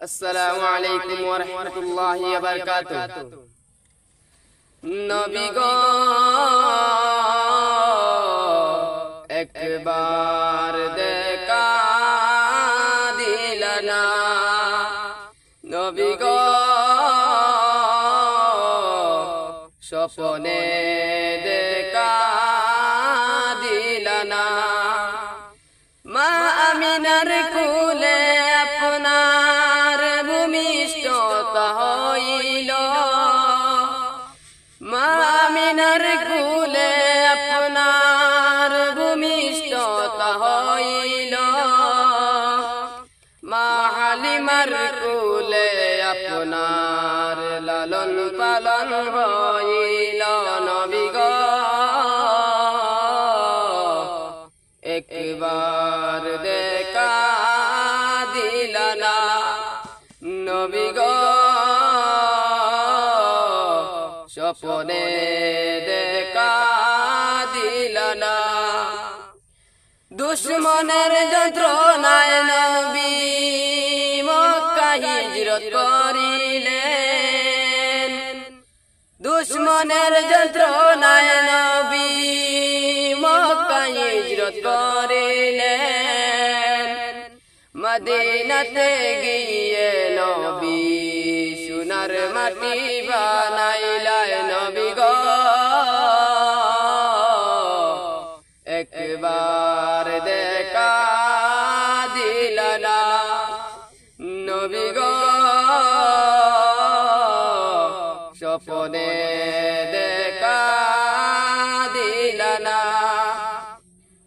আসসালামু আলাইকুম ওয়া রাহমাতুল্লাহি ওয়া নবী গো, একবার দিলনা স্বপনে দেখা দিলনা মা আমিনার কুলে হইল মা আমিনার কুলে আপনার ভূমিষ্ঠতা হইল। মা হালিমার কুলে আপনার লালন পালন হইল। নবী গো একবার দেখা দিলানা নবী স্বপনে দেখা দিলানা দুশ্মনের যন্ত্রণায় নবী মক্কা হিজরত করিলেন। দুশ্মনের যন্ত্রণায় নবী মক্কা হিজরত করিলেন। মদিনাতে গিয়ে নবী সোনার মাটি বানাইলায় নবী গো। স্বপনে দেখা দিলানা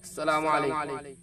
আসসালামু আলাইকুম।